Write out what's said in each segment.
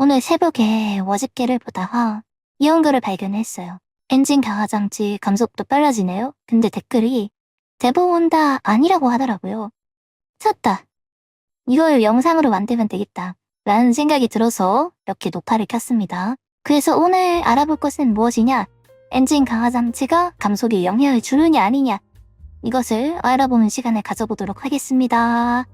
오늘 새벽에 워집게를 보다가 이런 글을 발견했어요. 엔진 강화 장치 감속도 빨라지네요. 근데 댓글이 대부분 다 아니라고 하더라고요. 쳤다. 이걸 영상으로 만들면 되겠다. 라는 생각이 들어서 이렇게 노파를 켰습니다. 그래서 오늘 알아볼 것은 무엇이냐? 엔진 강화 장치가 감속에 영향을 주느냐 아니냐? 이것을 알아보는 시간을 가져보도록 하겠습니다.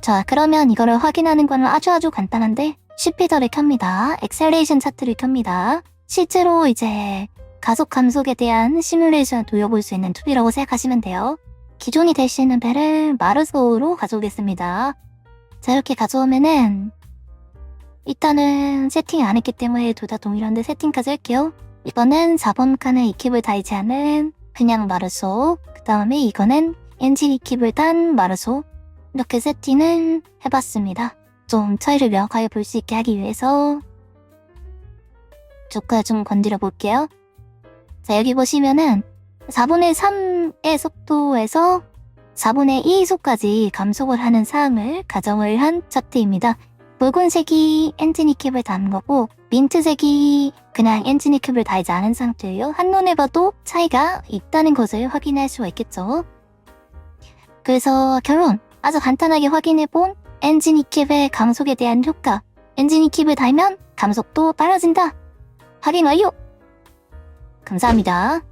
자, 그러면 이거를 확인하는 건 아주 아주 간단한데 시피더를 켭니다. 엑셀레이션 차트를 켭니다. 실제로 이제 가속 감속에 대한 시뮬레이션을 돌려볼 수 있는 툴이라고 생각하시면 돼요. 기존이 될수 있는 배를 마르소로 가져오겠습니다. 자, 이렇게 가져오면은 일단은 세팅 안 했기 때문에 둘 다 동일한데 세팅까지 할게요. 이거는 4번 칸에 이킵을 달지 않은 그냥 마르소. 그 다음에 이거는 엔진 이킵을 단 마르소. 이렇게 세팅을 해봤습니다. 좀 차이를 명확하게 볼 수 있게 하기 위해서 조카 좀 건드려 볼게요. 자, 여기 보시면은 4분의 3의 속도에서 4분의 2 속까지 감속을 하는 사항을 가정을 한 차트입니다. 붉은색이 엔진 이캡을 단 거고 민트색이 그냥 엔진 이캡을 달지 않은 상태예요. 한눈에 봐도 차이가 있다는 것을 확인할 수가 있겠죠. 그래서 결론 아주 간단하게 확인해 본 엔진 이캡의 감속에 대한 효과 엔진 이캡을 달면 감속도 빨라진다. 확인 완료! 감사합니다.